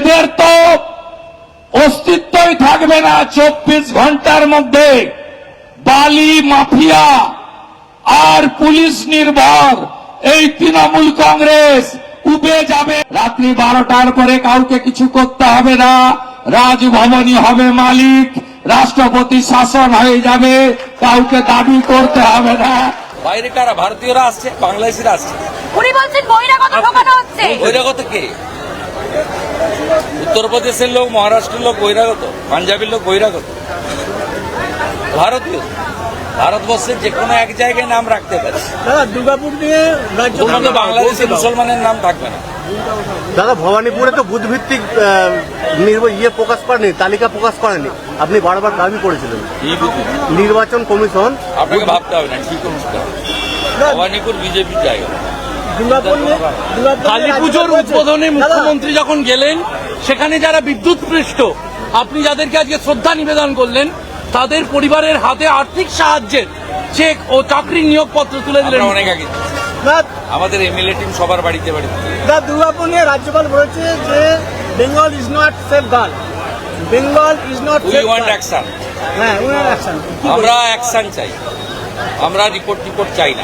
এদের তো অস্তিত্বই থাকবে না চব্বিশ ঘণ্টার মধ্যে। বালি মাফিয়া আর পুলিশ নির্ভর। এই তৃণমূল কংগ্রেস উবে যাবে। রাত্রি বারোটার পরে কাউকে কিছু করতে হবে না। রাজভবনই হবে মালিক। রাষ্ট্রপতি শাসন হয়ে যাবে। কাউকে দাবি করতে হবে না। বাইরে কারা? ভারতীয়রা আসছে? বাংলাদেশিরা আসছে? উনি বলছেন বহিরাগত ঢোকানো হচ্ছে। বহিরাগত কে? উত্তরপ্রদেশের লোক মহারাষ্ট্রের লোক বহিরাগত পাঞ্জাবের লোক বহিরাগত ভারতীয় ভারতবর্ষের যে কোনো এক জায়গায় নাম রাখতে পারে। দাদা দুর্গাপুর নিয়ে রাজ্য কোনো বাংলাদেশে মুসলমানের নাম থাকবে না। দাদা ভবানীপুরে তো বুথ ভিত্তিক ইয়ে প্রকাশ করেনি তালিকা প্রকাশ করেনি। আপনি বারবার দাবি করেছিলেন। নির্বাচন কমিশন আপনাকে ভাবতে হবে না ঠিক ভবানীপুর বিজেপির জায়গা। কালী পুজোর উদ্বোধনে মুখ্যমন্ত্রী যখন গেলেন সেখানে যারা বিদ্যুৎ পৃষ্ঠ আপনি যাদেরকে আজকে শ্রদ্ধা নিবেদন করলেন তাদের পরিবারের হাতে আর্থিক সাহায্যের চেক ও চাকরির নিয়োগপত্র তুলে দিলেন। অনেক আগে আমাদের এমএলএ টিম সবার বাড়িতে বাড়িতে দুর্গাপুর নিয়ে রাজ্যপাল বলেছে যে Bengal is not safe girl Bengal is not we want action হ্যাঁ অ্যাকশন আমরা অ্যাকশন চাই। আমরা রিপোর্ট টিপোর্ট চাই না।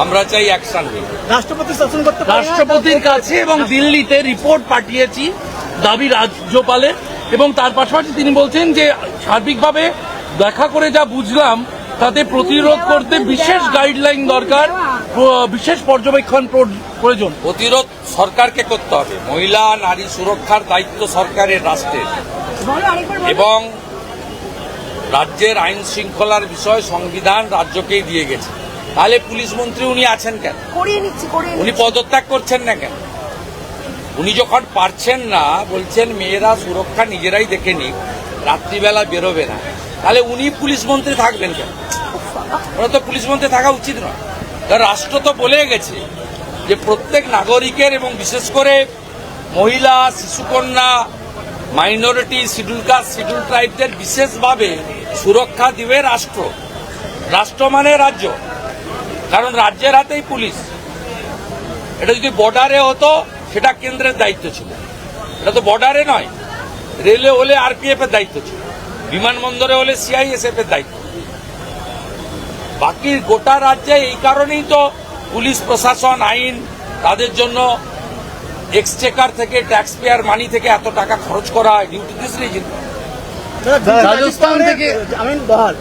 আমরা চাই অ্যাকশন রাষ্ট্রপতি শাসন করতে রাষ্ট্রপতির কাছে এবং দিল্লিতে রিপোর্ট পাঠিয়েছি দাবি রাজ্যপালের এবং তার পাশাপাশি তিনি বলছেন যে সার্বিকভাবে দেখা করে যা বুঝলাম তাতে প্রতিরোধ করতে বিশেষ গাইডলাইন দরকার বিশেষ পর্যবেক্ষণ প্র- প্রয়োজন। প্রতিরোধ সরকারকে করতে হবে। মহিলা নারী সুরক্ষার দায়িত্ব সরকারের রাষ্ট্রের। এবং রাজ্যের আইন শৃঙ্খলার বিষয় সংবিধান রাজ্যকেই দিয়ে গেছে। তাহলে পুলিশ মন্ত্রী উনি আছেন কেন? উনি পদত্যাগ করছেন না কেন? উনি যখন পারছেন না বলছেন মেয়েরা সুরক্ষা নিজেরাই দেখে নিক রাত্রিবেলা বেরোবে না। তাহলে উনি পুলিশ মন্ত্রী থাকবেন কেন? ওরা তো পুলিশ মন্ত্রী থাকা উচিত নয়। কারণ রাষ্ট্র তো বলে গেছে যে প্রত্যেক নাগরিকের এবং বিশেষ করে মহিলা শিশুকন্যা মাইনরিটি শিডিউল কাস্ট, শিডিউল ট্রাইবদের বিশেষভাবে সুরক্ষা দিবে রাষ্ট্র। রাষ্ট্র মানে রাজ্য। কারণ রাজ্যের হাতেই পুলিশ। এটা যদি বর্ডারে হতো, সেটা কেন্দ্রের দায়িত্ব ছিল। এটা তো বর্ডারে নয়। রেলে হলে আরপিএফ এর দায়িত্ব ছিল। বিমানবন্দরে হলে সিআইএসএফ এর দায়িত্ব। বাকি গোটা রাজ্যে এই কারণেই তো পুলিশ, প্রশাসন, আইন তাদের জন্য এক্সচেকার থেকে ট্যাক্স পেয়ার মানি থেকে এত টাকা খরচ করা হয় ডিউটি দিস রিজন রাজস্থান থেকে জামিন বহাল।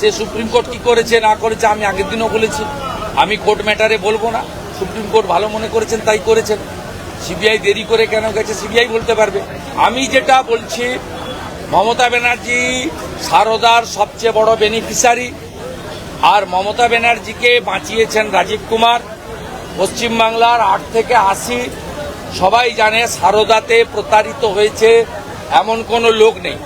সে সুপ্রিম কোর্ট কি করেছে না করেছে আমি আগের দিনও বলেছি। আমি কোর্ট ম্যাটারে বলব না। সুপ্রিম কোর্ট ভালো মনে করেছেন তাই করেছেন। সিবিআই দেরি করে কেন গেছে সিবিআই বলতে পারবে। আমি যেটা বলছি মমতা ব্যানার্জি সারদার সবচেয়ে বড় বেনিফিশিয়ারি আর মমতা ব্যানার্জিকে বাঁচিয়েছেন রাজীব কুমার। পশ্চিমবাংলার আট থেকে আশি সবাই জানে সারদাতে প্রতারিত হয়েছে এমন কোনো লোক নেই।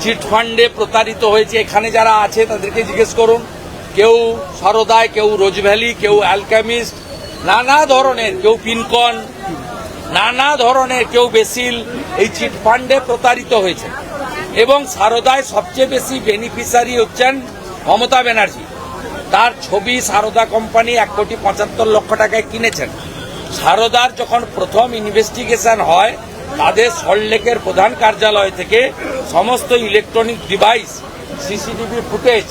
চিট ফান্ডে প্রতারিত হয়েছে। এখানে যারা আছে, তাদেরকে জিজ্ঞেস করুন। কেউ সরদায়, কেউ রোজভ্যালি, কেউ অ্যালকামিস্ট, নানা ধরনের, কেউ পিনকন, নানা ধরনের, কেউ বেসিল, এই চিট ফান্ডে প্রতারিত হয়েছে। এবং সারদায় সবচেয়ে বেশি বেনিফিশিয়ারি হচ্ছেন মমতা ব্যানার্জি। তার ছবি সারদা কোম্পানি এক কোটি পঁচাত্তর লক্ষ টাকায় কিনেছেন। সারদার যখন প্রথম ইনভেস্টিগেশন হয়, তাদের সল্টলেকের প্রধান কার্যালয় থেকে সমস্ত electronic device, CCTV footage,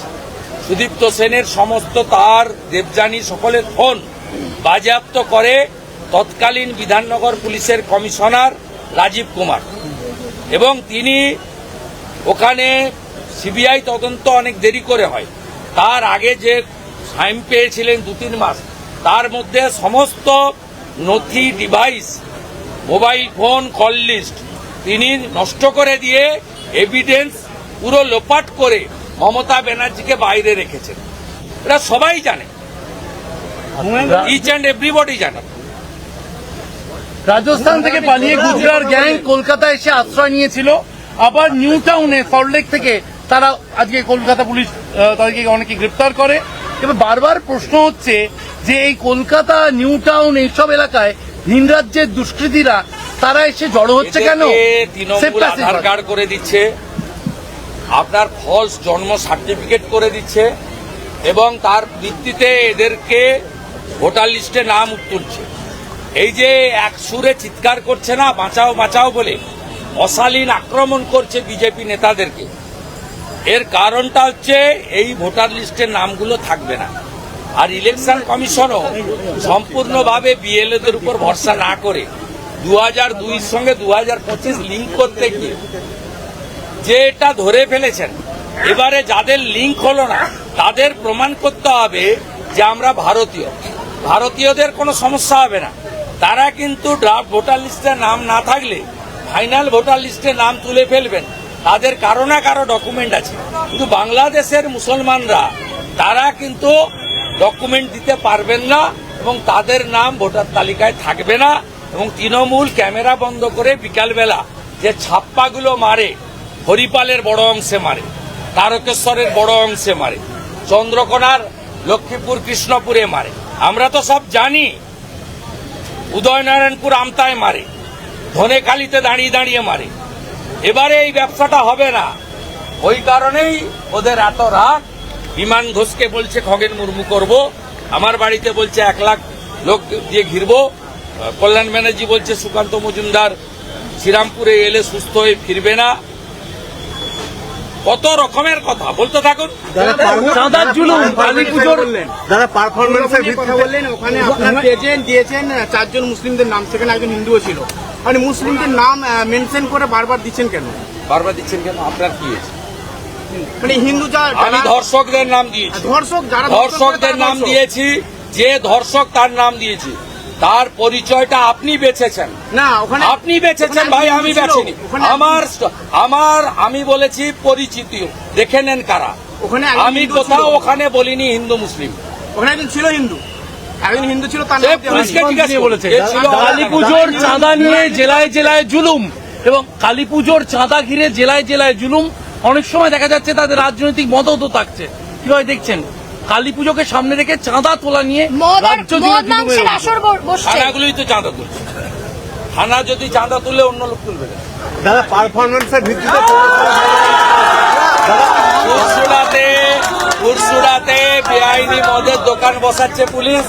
Sudipta সেনের সমস্ত তার, দেবযানী সকলের ফোন বাজেয়াপ্ত করে তৎকালীন বিধাননগর পুলিশের কমিশনার রাজীব কুমার। এবং তিনি ওখানে সিবিআই তদন্ত অনেক দেরি করে হয়। তার আগে যে টাইম পেয়েছিলেন দু তিন মাস তার মধ্যে সমস্ত নথি device mobile phone call list তিনি নষ্ট করে দিয়ে এভিডেন্স পুরো লোপাট করে মমতা ব্যানার্জিকে বাইরে রেখেছেন। এটা সবাই জানে। ইচ অ্যান্ড এভরিবডি জানে। রাজস্থান থেকে পালিয়ে গুজরাট গ্যাং কলকাতা এসে আশ্রয় নিয়েছিল। আবার নিউ টাউনে সল্টলেক থেকে তারা আজকে কলকাতা পুলিশ তাদেরকে অনেকে গ্রেপ্তার করে। এবার বারবার প্রশ্ন হচ্ছে যে এই কলকাতা নিউ টাউন এইসব এলাকায় ভিন রাজ্যের দুষ্কৃতীরা তারা এসে জড়ো হচ্ছে কেন? তৃণমূল আধার কার্ড করে দিচ্ছে আপনার ফলস জন্ম সার্টিফিকেট করে দিচ্ছে এবং তার ভিত্তিতে এদেরকে ভোটার লিস্টে নাম তুলছে এই যে এক সুরে চিৎকার করছে না বাঁচাও বাঁচাও বলে অশালীন আক্রমণ করছে বিজেপি নেতাদেরকে। এর কারণটা হচ্ছে এই ভোটার লিস্টের নামগুলো থাকবে না। আর ইলেকশন কমিশনও সম্পূর্ণভাবে বিএলএদের উপর ভরসা না করে দু হাজার দুইয়ের সঙ্গে দু হাজার পঁচিশ লিঙ্ক করতে গিয়ে যে এটা ধরে ফেলেছেন, এবারে যাদের লিঙ্ক হলো না, তাদের প্রমাণ করতে হবে যে আমরা ভারতীয়। ভারতীয়দের কোনো সমস্যা হবে না। তারা কিন্তু ড্রাফট ভোটার লিস্টে নাম না থাকলে ফাইনাল ভোটার লিস্টে নাম তুলে ফেলবেন। তাদের কারও না কারও ডকুমেন্ট আছে। কিন্তু বাংলাদেশের মুসলমানরা, তারা কিন্তু ডকুমেন্ট দিতে পারবেন না এবং তাদের নাম ভোটার তালিকায় থাকবে না এবং তৃণমূল ক্যামেরা বন্ধ করে বিকালবেলা যে ছাপ্পাগুলো মারে, হরিপালের বড় অংশে মারে, তারকেশ্বরের বড় অংশে মারে, চন্দ্রকোনার লক্ষ্মীপুর, কৃষ্ণপুরে মারে। আমরা তো সব জানি, উদয়নারায়ণপুর আমতায় মারে, ধনেখালিতে দাঁড়িয়ে দাঁড়িয়ে মারে। এবারে এই ব্যবসাটা হবে না। ওই কারণেই ওদের এত রাগ। বিমান ঘোষকে বলছে খগেন মুর্মু করব। আমার বাড়িতে বলছে এক লাখ লোক দিয়ে ঘিরবো। কল্যাণ ব্যানার্জি বলছে সুকান্ত মজুমদার শ্রীরামপুরে এলে সুস্থ হয়ে ফিরবে না। কত রকমের কথা বলতে থাকুন। পারফরমেন্সের বললেন ওখানে আপনার দিয়েছেন চারজন মুসলিমদের নাম সেখানে একজন হিন্দুও ছিল। মানে মুসলিমদের নাম মেনশন করে বারবার দিচ্ছেন কেন? বারবার দিচ্ছেন কেন? আপনার কি হয়েছে? মানে হিন্দু যা- আমি ধর্ষকদের নাম দিয়েছি। ধর্ষক যারা ধর্ষকদের নাম দিয়েছি যে ধর্ষক তার নাম দিয়েছি। তার পরিচয়টা আপনি বেছেছেন। না ওখানে আপনি বেছেছেন ভাই আমি বেছেনি। আমার আমার আমি বলেছি পরিচিত। দেখে নেন কারা। ওখানে আমি কোথাও ওখানে বলিনি হিন্দু মুসলিম। ওখানে একজন ছিল হিন্দু। একজন হিন্দু ছিল তার পুলিশকে জিজ্ঞাসা বলেছে কালী পুজোর চাঁদা নিয়ে জেলায় জেলায় জুলুম এবং কালী পুজোর চাঁদা ঘিরে জেলায় জেলায় জুলুম। অনেক সময় দেখা যাচ্ছে তাদের রাজনৈতিক মদতও থাকছে। কীভাবে দেখছেন? কালী পুজোকে সামনে রেখে চাঁদা তোলা নিয়ে থানাগুলোই তো চাঁদা তুলছে। থানা যদি চাঁদা তুলে অন্য লোক তুলবে পারফরমেন্সের ভিত্তিতে বেআইনি মদের দোকান বসাচ্ছে পুলিশ।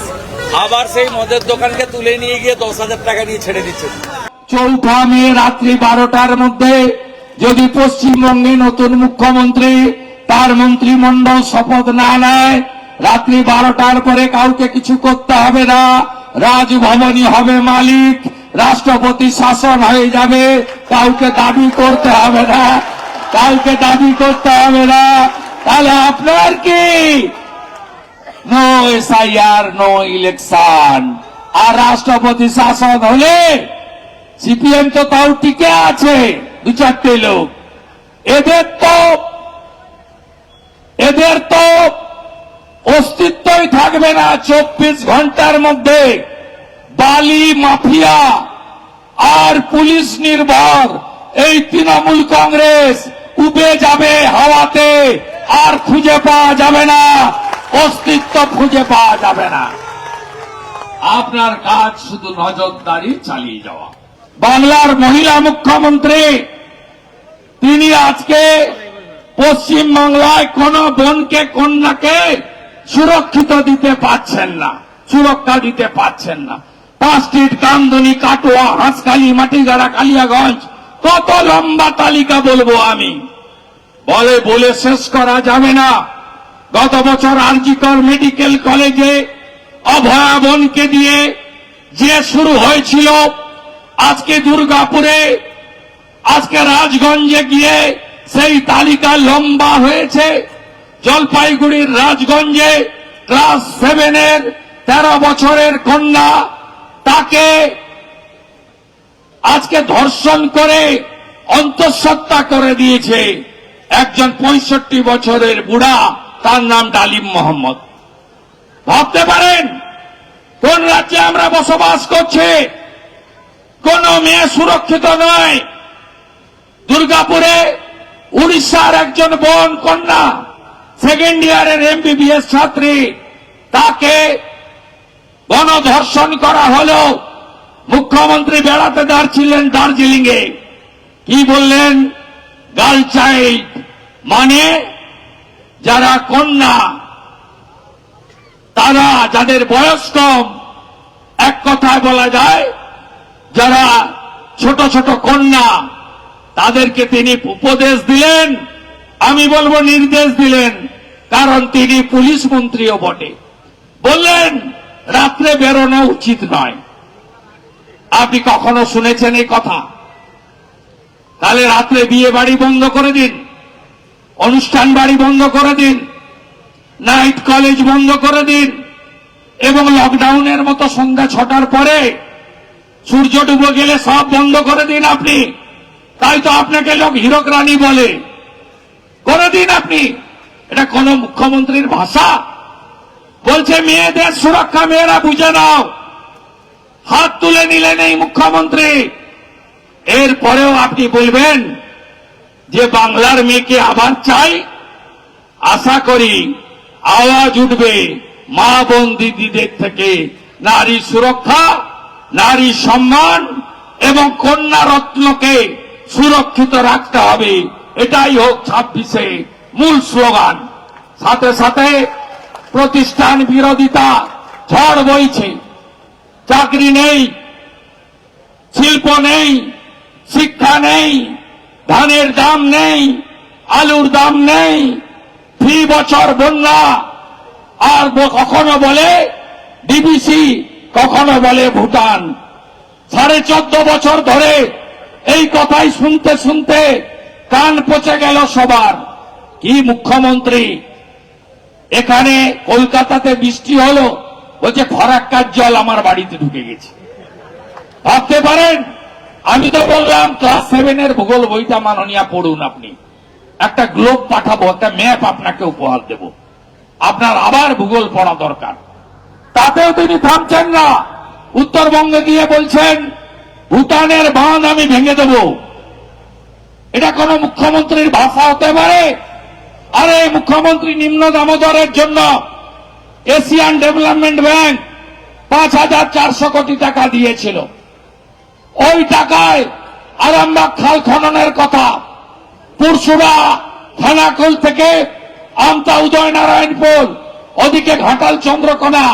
আবার সেই মদের দোকানকে তুলে নিয়ে গিয়ে দশ হাজার টাকা নিয়ে ছেড়ে দিচ্ছে। চৌঠা মে রাত্রি বারোটার মধ্যে যদি পশ্চিমবঙ্গে নতুন মুখ্যমন্ত্রী, তার মন্ত্রিমণ্ডল শপথ না নেয়, রাত্রি বারোটার পরে কাউকে কিছু করতে হবে না। রাজভবনই হবে মালিক, রাষ্ট্রপতি শাসন হয়ে যাবে, কাউকে দাবি করতে হবে না। কাউকে দাবি করতে হবে না। তাহলে আপনার কি? নো এসআইআর নো ইলেকশন আর রাষ্ট্রপতি শাসন হলে সিপিএম তো তাও টিকে আছে, দু চারটে লোক। এদের তো এদের তো অস্তিত্বই থাকবে না চব্বিশ ঘণ্টার মধ্যে। বালি মাফিয়া আর পুলিশ নির্ভর। এই তৃণমূল কংগ্রেস উবে যাবে হাওয়াতে, আর খুঁজে পাওয়া যাবে না। অস্তিত্ব খুঁজে পাওয়া যাবে না। আপনার কাজ শুধু নজরদারি চালিয়ে যাওয়া। বাংলার মহিলা মুখ্যমন্ত্রী, তিনি আজকে পশ্চিম বাংলায় কোন বোনকে, কন্যাকে সুরক্ষিত দিতে পারছেন না, সুরক্ষা দিতে পারছেন না। পাঁচ স্ট্রিট কামদনি, কাটোয়া, হাঁসখালি, মাটিগাড়া, কালিয়াগঞ্জ, কত লম্বা তালিকা বলব আমি। বলে বলে শেষ করা যাবে না। গত বছর আরজিকর মেডিকেল কলেজে অভয়া বোনকে দিয়ে যে শুরু হয়েছিল, আজকে দুর্গাপুরে, আজকে রাজগঞ্জে গিয়ে সেই তালিকা লম্বা হয়েছে। জলপাইগুড়ির রাজগঞ্জে ক্লাস সেভেনের তেরো বছরের কন্যা তাকে আজকে ধর্ষণ করে অন্তঃসত্ত্বা করে দিয়েছে। একজন পঁয়ষট্টি বছরের বুড়া। তার নাম ডালিম মোহাম্মদ। ভাবতে পারেন, কোন রাজ্যে আমরা বসবাস করছি? কোন মেয়ে সুরক্ষিত নয়। দুর্গাপুরে উড়িষ্যার একজন বোন কন্যা সেকেন্ড ইয়ারের এমবিবিএস ছাত্রী, তাকে গণধর্ষণ করা হলো। মুখ্যমন্ত্রী বেড়াতে দাঁড়ছিলেন দার্জিলিং এ কি বললেন? গার্ল চাইল্ড মানে যারা কন্যা, তারা যাদের বয়স কম, এক কথায় বলা যায়, যারা ছোট ছোট কন্যা, তাদেরকে তিনি উপদেশ দিলেন, আমি বলব নির্দেশ দিলেন, কারণ তিনি পুলিশ মন্ত্রীও বটে। বললেন, রাত্রে বেরোনো উচিত নয়। আপনি কখনো শুনেছেন এই কথা? তাহলে রাত্রে বিয়ে বাড়ি বন্ধ করে দিন। অনুষ্ঠান বাড়ি বন্ধ করে দিন নাইট কলেজ বন্ধ করে দিন, এবং লকডাউনের মতো সন্ধ্যা ছটার পরে সূর্য ডুবে গেলে সব বন্ধ করে দিন আপনি। তাই তো আপনাকে লোক হীরক রানী বলে। করে দিন আপনি। এটা কোন মুখ্যমন্ত্রীর ভাষা। বলছে, মেয়েদের সুরক্ষা মেয়েরা বুঝে নাও। হাত তুলে নিলেন এই মুখ্যমন্ত্রী। এরপরেও আপনি বলবেন যে বাংলার মেয়েকে আবার চাই, আশা করি আওয়াজ উঠবে মা বোন দিদিদের থেকে। নারী সুরক্ষা, নারী সম্মান এবং কন্যা রত্নকে সুরক্ষিত রাখতে হবে। এটাই হোক ছাব্বিশে মূল স্লোগান। সাথে সাথে প্রতিষ্ঠান বিরোধিতা ঝড় বইছে। চাকরি নেই, শিল্প নেই, শিক্ষা নেই ধানের দাম নেই, আলুর দাম নেই, ফি বছর বন্যা। আর কখনো বলে ডিবিসি, কখনো বলে ভুটান। সাড়ে চোদ্দ বছর ধরে এই কথাই শুনতে শুনতে কান পচে গেল সবার। কি মুখ্যমন্ত্রী? এখানে কলকাতাতে বৃষ্টি হলো, বলছে, ফরাক্কার জল আমার বাড়িতে ঢুকে গেছে। ভাবতে পারেন? আমি তো বললাম ক্লাস সেভেনের ভূগোল বইটা মাননীয়া পড়ুন আপনি। একটা গ্লোব পাঠাবো, একটা ম্যাপ আপনাকে উপহার দেব। আপনার আবার ভূগোল পড়া দরকার। তাতেও তিনি থামছেন না। উত্তরবঙ্গে গিয়ে বলছেন, ভুটানের বাঁধ আমি ভেঙে দেব। এটা কোন মুখ্যমন্ত্রীর ভাষা হতে পারে? আরে, মুখ্যমন্ত্রী নিম্ন দামোদরের জন্য এশিয়ান ডেভেলপমেন্ট ব্যাংক পাঁচ হাজার চারশো কোটি টাকা দিয়েছিল। ওই টাকায় আরামবাগ খাল খননের কথা। পুরসুরা থানাকুল থেকে আমতা উদয়নারায়ণপুর, ওদিকে ঘাটাল চন্দ্রকোনা,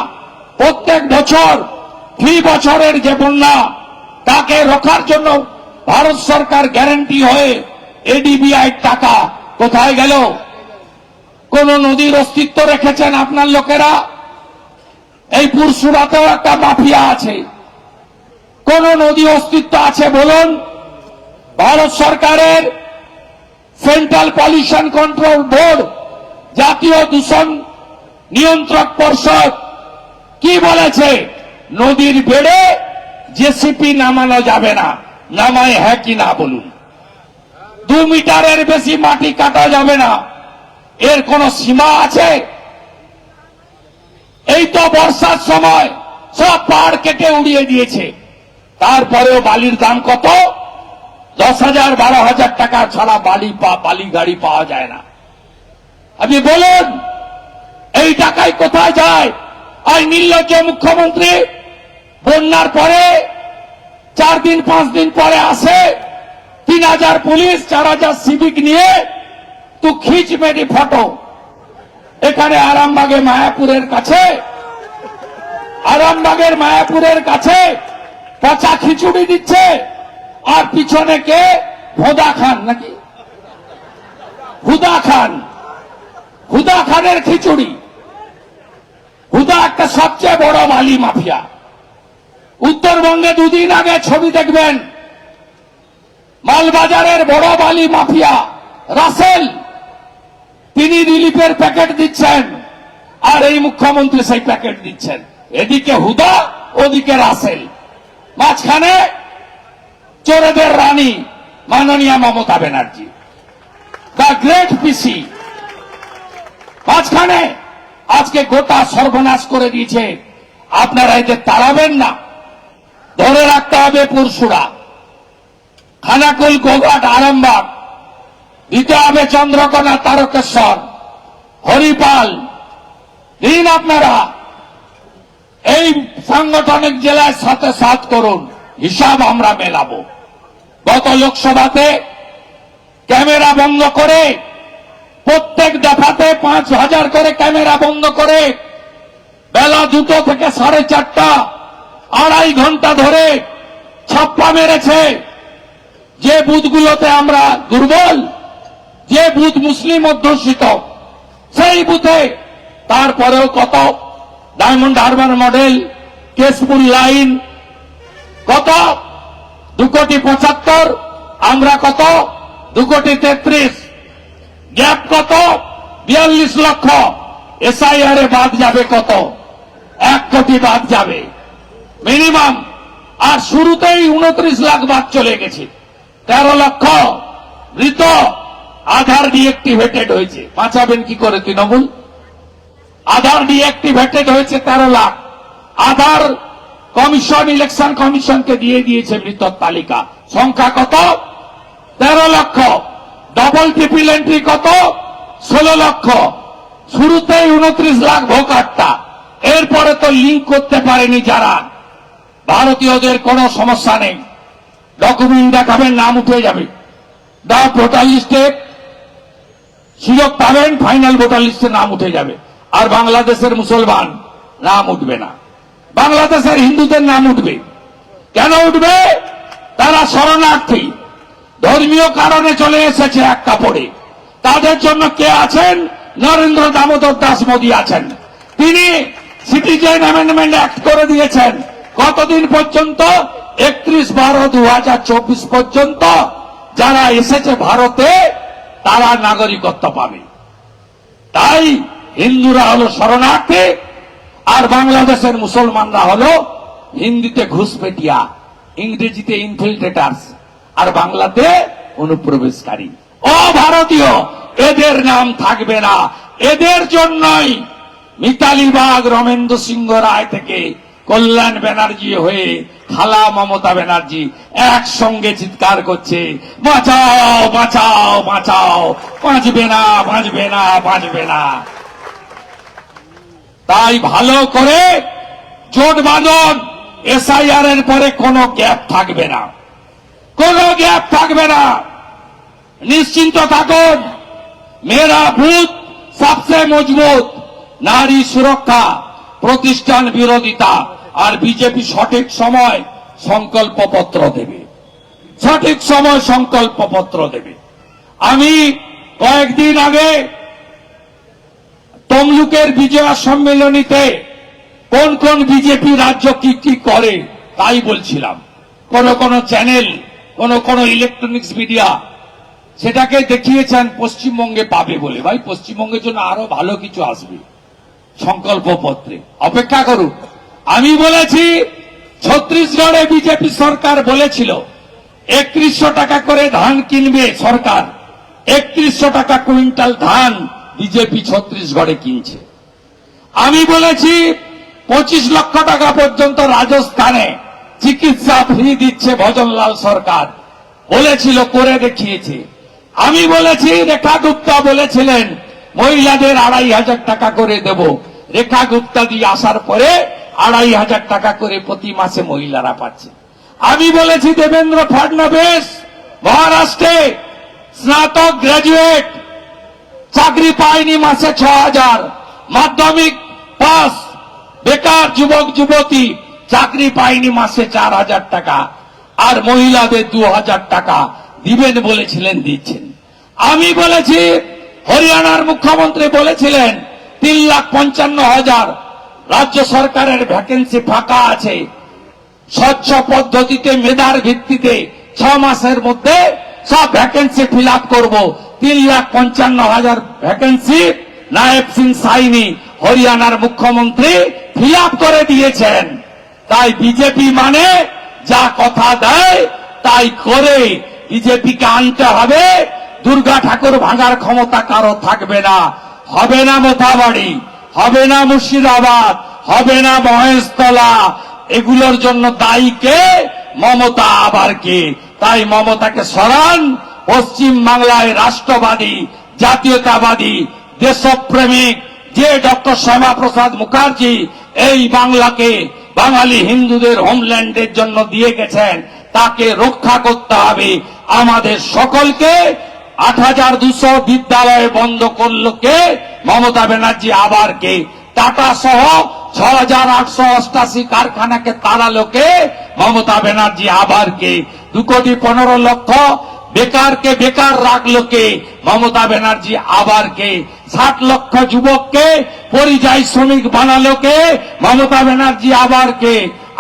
প্রত্যেক বছর ফি বছরের যে বন্যা, তাকে রক্ষার জন্য ভারত সরকার গ্যারান্টি হয়ে এডিবিআই টাকা কোথায় গেল? কোন নদীর অস্তিত্ব রেখেছেন আপনার লোকেরা? এই পুরসুরাতেও একটা মাফিয়া আছে। কোন নদী অস্তিত্ব আছে বলুন? ভারত সরকারের সেন্ট্রাল পলিউশন কন্ট্রোল বোর্ড জাতীয় দূষণ নিয়ন্ত্রক পর্ষদ, কি বলেছে? নদীর বেড়ে জেসিপি নামানো যাবে না। নামায় হ্যাঁ কি না বলুন? দু মিটারের বেশি মাটি কাটা যাবে না। এর কোন সীমা আছে? এই তো বর্ষার সময় সব পাহাড় কেটে উড়িয়ে দিয়েছে। তারপরেও বালির দাম কত? দশ হাজার, বারো হাজার টাকা ছাড়া বালি পা, বালি গাড়ি পাওয়া যায় না। আপনি বলুন, এই টাকায় কোথায় যায়? আর নির্লজ্জ মুখ্যমন্ত্রী, বন্যার পরে, চার দিন, পাঁচ দিন পরে আসে, তিন হাজার পুলিশ, চার হাজার সিভিক নিয়ে, তু খিচ মেরি ফটো। এখানে আরামবাগে মায়াপুরের কাছে, আরামবাগের মায়াপুরের কাছে পচা খিচুড়ি দিচ্ছে, আর পিছনে কে? ভোদা খান, নাকি? হুদা খান। হুদা খানের খিচুড়ি। হুদা একটা সবচেয়ে বড় মালি মাফিয়া। উত্তরবঙ্গে দুদিন আগে ছবি দেখবেন, মালবাজারের বড় বালি মাফিয়া, রাসেল। তিনি রিলিফের প্যাকেট দিচ্ছেন, আর এই মুখ্যমন্ত্রী সেই প্যাকেট দিচ্ছেন। এদিকে হুদা, ওদিকে রাসেল। মাঝখানে চোরেদের রানী মাননীয় Mamata Banerjee the great PC মাঝখানে আজকে গোটা সর্বনাশ করে দিয়েছে। আপনারা এদের তাড়াবেন না। ধরে রাখতে হবে পুরসুরা। খানাকুল, গোঘাট, আরামবাগ, দিতে হবে চন্দ্রকোনা, তারকেশ্বর, হরিপাল। দিন আপনারা। এই সাংগঠনিক জেলায় সাথে সাথ করুন। হিসাব আমরা মেলাবো। গত লোকসভাতে ক্যামেরা বন্ধ করে, প্রত্যেক দফাতে পাঁচ হাজার করে ক্যামেরা বন্ধ করে, বেলা দুটো থেকে সাড়ে চারটা, আড়াই ঘণ্টা ধরে ছাপ্পা মেরেছে। যে বুথগুলোতে আমরা দুর্বল, যে বুথ মুসলিম অধ্যুষিত, সেই বুথে তারপরেও কত Diamond Harbour model, Keshpur line, কত? দু কোটি পঁচাত্তর, আমরা কত? দু কোটি তেত্রিশ। গ্যাপ কত? বিয়াল্লিশ লক্ষ। এসআইআর এ বাদ যাবে কত? এক কোটি বাদ যাবে। মিনিমাম। আর শুরুতেই উনত্রিশ লাখ বাদ চলে গেছে। তেরো লক্ষ। মৃত। আধার ডিএক্টিভেটেড হয়েছে। বাঁচাবেন কি করে তৃণমূল? আধার ডিএক্টিভেটেড হয়েছে তেরো লাখ। আধার কমিশন ইলেকশন কমিশনকে দিয়ে দিয়েছে মৃতর তালিকা। সংখ্যা কত? তেরো লক্ষ। ডবল ট্রিপল এন্ট্রি কত? ষোলো লক্ষ। শুরুতেই উনত্রিশ লাখ ভোটারটা এরপরে তো লিঙ্ক করতে পারেনি যারা। ভারতীয়দের কোনো সমস্যা নেই। ডকুমেন্ট দেখাবেন, নাম উঠে যাবে। দা ভোটার লিস্টে সুযোগ পাবেন ফাইনাল ভোটার লিস্টে নাম উঠে যাবে। আর বাংলাদেশের মুসলমান নাম উঠবে না। বাংলাদেশের হিন্দুদের নাম উঠবে। কেন উঠবে? তারা শরণার্থী। ধর্মীয় কারণে চলে এসেছে এক কাপড়ে। তাদের জন্য কে আছেন? নরেন্দ্র দামোদর দাস মোদী আছেন। তিনি সিটিজেন অ্যামেন্ডমেন্ট অ্যাক্ট করে দিয়েছেন। কতদিন পর্যন্ত? একত্রিশ বারো দু পর্যন্ত যারা এসেছে ভারতে, তারা নাগরিকত্ব পাবে। তাই হিন্দুরা হলো শরণার্থী, আর বাংলাদেশের মুসলমানরা হলো হিন্দিতে ঘুষপেটিয়া, ইংরেজিতে ইনফিল্ট্রেটার্স আর বাংলাতে অনুপ্রবেশকারী। ও ভারতীয় এদের নাম থাকবে না। এদের জন্যই মিতালি বাগ, রমেন্দ্র সিংহ রায় থেকে কল্যাণ ব্যানার্জি হয়ে খালা মমতা ব্যানার্জি একসঙ্গে চিৎকার করছে, বাঁচাও বাঁচাও বাঁচাও, বাঁচবে না বাঁচবে না বাঁচবে না। তাই ভালো করে জোট বাঁধন এসআইআর এর পরে কোনো গ্যাপ থাকবে না। কোনো গ্যাপ থাকবে না। নিশ্চিন্ত থাকুন মেরা বুথ সবচেয়ে মজবুত, নারী সুরক্ষা, প্রতিষ্ঠান বিরোধিতা, আর বিজেপি সঠিক সময় সংকল্প পত্র দেবে। সঠিক সময় সংকল্প পত্র দেবে। আমি কয়েকদিন আগে তমলুকের বিজয়া সম্মেলনীতে কোন কোন বিজেপি রাজ্য কি কি করে, তাই বলছিলাম। কোন কোন চ্যানেল, কোন কোন ইলেকট্রনিক্স মিডিয়া সেটাকে দেখিয়েছেন পশ্চিমবঙ্গে পাবে বলে। ভাই, পশ্চিমবঙ্গের জন্য আরও ভালো কিছু আসবে সংকল্প পত্রে অপেক্ষা করুন। আমি বলেছি, ছত্তিশগড়ে বিজেপি সরকার বলেছিল, একত্রিশশো টাকা করে ধান কিনবে সরকার, একত্রিশশো টাকা কুইন্টাল ধান বিজেপি ছত্তিশগড়ে কিনছে। আমি বলেছি, পঁচিশ লক্ষ টাকা পর্যন্ত রাজস্থানে চিকিৎসা ফ্রি দিচ্ছে ভজনলাল সরকার। বলেছিল, করে দেখিয়েছে। আমি বলেছি, রেখা গুপ্তা বলেছিলেন, মহিলাদের আড়াই হাজার টাকা করে দেব। রেখা গুপ্তা দিয়ে আসার পরে আড়াই হাজার টাকা করে প্রতি মাসে মহিলারা পাচ্ছে। আমি বলেছি, দেবেন্দ্র ফডনবিস, মহারাষ্ট্রে স্নাতক গ্রাজুয়েট চাকরি পায়নি মাসে ছ হাজার মাধ্যমিক পাস। বেকার যুবক, যুবতী, চাকরি পায়নি মাসে চার হাজার টাকা। আর মহিলাদের দু হাজার টাকা দিবেন বলেছিলেন, দিচ্ছেন। আমি বলেছি, হরিয়ানার মুখ্যমন্ত্রী বলেছিলেন, তিন লাখ পঞ্চান্ন হাজার রাজ্য সরকারের ভ্যাকেন্সি ফাঁকা আছে। স্বচ্ছ পদ্ধতিতে, মেধার ভিত্তিতে ছ মাসের মধ্যে সব ভ্যাকেন্সি ফিল আপ করব। তিন লাখ পঞ্চান্ন হাজার ভ্যাকেন্সি নায়েব সিং সাইনি হরিয়ানার মুখ্যমন্ত্রী ফিল করে দিয়েছেন। তাই বিজেপি মানে যা কথা দেয়, তাই করে বিজেপিকে আনতে হবে। দুর্গা ঠাকুর ভাঙার ক্ষমতা কারও থাকবে না। হবে না মোথাবাড়ি হবে না মুর্শিদাবাদ, হবে না মহেশতলা। এগুলোর জন্য দায়ী কে? মমতা আবার কে? তাই মমতাকে সরান পশ্চিম বাংলায় রাষ্ট্রবাদী, জাতীয়তাবাদী দেশপ্রেমিক যে ডক্টর শ্যামাপ্রসাদ মুখার্জি এই বাংলাকে বাঙালি হিন্দুদের হোমল্যান্ডের জন্য দিয়ে গেছেন, তাকে রক্ষা করতে হবে। আমাদের সকলকে আট হাজার দুশো বিদ্যালয় বন্ধ করল কে? মমতা ব্যানার্জি আবার কে? টাটা সহ ছ হাজার আটশো অষ্টাশি কারখানাকে তাড়ালোকে মমতা ব্যানার্জি আবারকে দু কোটি পনেরো লক্ষ বেকারকে বেকার রাখল কে? মমতা ব্যানার্জি আবার কে? ষাট লক্ষ যুবককে পরিযায়ী শ্রমিক বানালো কে? মমতা ব্যানার্জি আবার কে?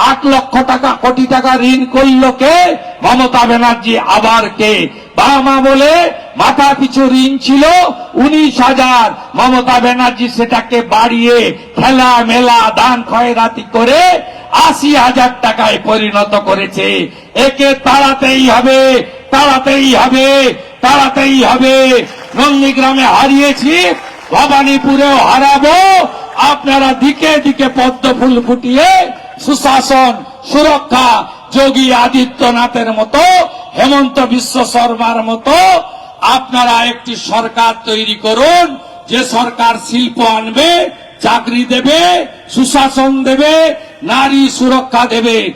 আট লক্ষ টাকা, কোটি টাকা ঋণ করল কে? মমতা ব্যানার্জি আবার কে? বামা বলে মাথা পিছু ঋণ ছিল, উনিশ হাজার। মমতা ব্যানার্জি সেটাকে বাড়িয়ে খেলা মেলা দান খয়রাতি করে আশি হাজার টাকায় পরিণত করেছে। একে তাড়াতেই হবে। তাড়াতেই হবে তাড়াতেই হবে। নন্দীগ্রামে হারিয়েছি, ভবানীপুরেও হারাবো। আপনারা দিকে দিকে পদ্ম ফুল ফুটিয়ে সুশাসন, সুরক্ষা, যোগী আদিত্যনাথের মতো, হেমন্ত বিশ্ব শর্মার মতো, আপনারা একটি সরকার তৈরি করুন। যে সরকার শিল্প আনবে, চাকরি দেবে, সুশাসন দেবে, নারী সুরক্ষা দেবে।